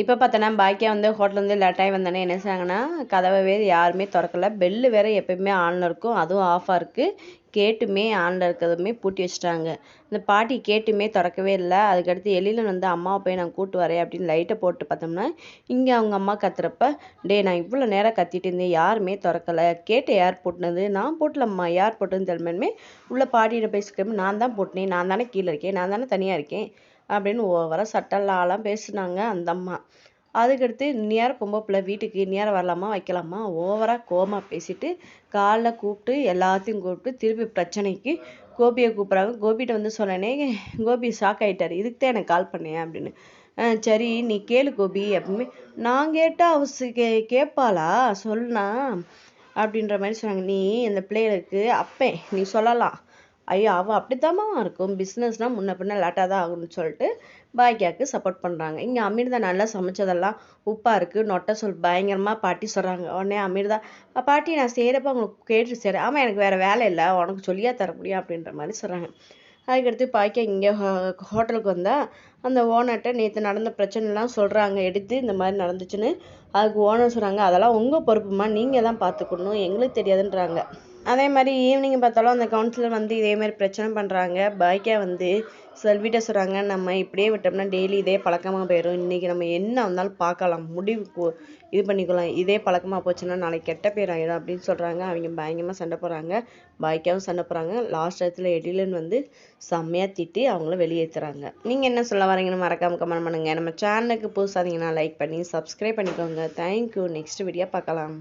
இப்போ பார்த்தோன்னா பாக்கியா வந்து ஹோட்டல்லேருந்து லேட்டாகி வந்தோடனே என்ன செய்றாங்கன்னா கதவை வேறு யாருமே திறக்கல. பெல்லு வேறு எப்பயுமே ஆனில் இருக்கும். அதுவும் ஆஃபாக இருக்குது கேட்டுமே ஆனில் இருக்கிறதுமே பூட்டி வச்சுட்டாங்க. இந்த பாட்டி கேட்டுமே திறக்கவே இல்லை. அதுக்கடுத்து எழிலன் வந்து அம்மாவை போய் நான் கூட்டு வரேன் அப்படின்னு லைட்டை போட்டு பார்த்தோம்னா இங்கே அவங்க அம்மா கத்துறப்ப டே நான் இவ்வளோ நேரம் கத்திட்டு இருந்தேன். யாருமே திறக்கலை. கேட்டு யார் போட்டுனது? நான் போட்டலம்மா. யார் போட்டுன்னு தெரியுமே உள்ள பாட்டிகிட்ட பேசிக்க நான் தான் போட்டினேன் நான் தானே கீழே இருக்கேன். நான் தானே தனியாக இருக்கேன். அப்படின்னு ஓவராக சட்டலாலாம் பேசினாங்க அந்த அம்மா. அதுக்கடுத்து நேரம் பொம்பளை பிள்ளை வீட்டுக்கு நேரம் வரலாமா வைக்கலாமா? ஓவராக கோமா பேசிட்டு காலைல கூப்பிட்டு எல்லாத்தையும் கூப்பிட்டு திருப்பி பிரச்சனைக்கு கோபியை கூப்பிட்றாங்க. கோபிகிட்ட வந்து சொன்னேனே கோபி ஷாக் ஆகிட்டார் இதுக்கு தான் எனக்கு கால் பண்ணேன் அப்படின்னு. சரி நீ கேளு கோபி அப்படின்னு. நான் கேட்டால் அவசு கே கேட்பாளா சொல்லுனா அப்படின்ற மாதிரி சொன்னாங்க. நீ இந்த பிள்ளைகளுக்கு அப்பேன் நீ சொல்லலாம். ஐயோ அவள் அப்படித்தாம்மா இருக்கும். பிஸ்னஸ்னால் முன்ன பின்ன லேட்டாக தான் ஆகும்னு சொல்லிட்டு பாக்கியாவுக்கு சப்போர்ட் பண்ணுறாங்க இங்கே அமிர்தா நல்லா சமைச்சதெல்லாம் உப்பாக இருக்குது நொட்டை சொல் பயங்கரமாக பாட்டி சொல்கிறாங்க உடனே அமிர்தா பாட்டி நான் செய்கிறப்ப உங்களுக்கு கேட்டு செய்கிறேன் ஆமாம் எனக்கு வேறு வேலை இல்லை. உனக்கு சொல்லியா தர முடியும்? அப்படின்ற மாதிரி சொல்கிறாங்க அதுக்கடுத்து பாக்கியா இங்கே ஹோட்டலுக்கு வந்தால் அந்த ஓனர்கிட்ட நேற்று நடந்த பிரச்சனைலாம் சொல்கிறாங்க எடுத்து இந்த மாதிரி நடந்துச்சுன்னு. அதுக்கு ஓனர் சொல்கிறாங்க அதெல்லாம் உங்கள் பொறுப்புமா நீங்கள் தான் பார்த்துக்கணும் எங்களுக்கு தெரியாதுன்றாங்க. அதே மாதிரி ஈவினிங் பார்த்தாலும் அந்த கவுன்சிலர் வந்து இதே மாதிரி பிரச்சனை பண்ணுறாங்க பாக்கியா வந்து செல்விட்ட சொல்கிறாங்க நம்ம இப்படியே விட்டோம்னா டெய்லி இதே பழக்கமாக போயிடும் இன்றைக்கி நம்ம என்ன வந்தாலும் பார்க்கலாம் முடிவு இது பண்ணிக்கலாம். இதே பழக்கமாக போச்சுன்னா நாளைக்கு கெட்ட பேர் ஆகிடும் அப்படின்னு சொல்கிறாங்க அவங்க பயங்கரமாக சண்டை போடுறாங்க. பாய்க்காவும் சண்டை போடுறாங்க. லாஸ்ட் இடத்துல எடிலன் வந்து செம்மையாக திட்டி அவங்கள வெளியேற்றுறாங்க நீங்கள் என்ன சொல்ல வரீங்கன்னு மறக்காம கமெண்ட் பண்ணுங்கள் நம்ம சேனலுக்கு புதுசாக இருந்தீங்கன்னா லைக் பண்ணி சப்ஸ்கிரைப் பண்ணிக்கோங்க. தேங்க்யூ நெக்ஸ்ட் வீடியோ பார்க்கலாம்.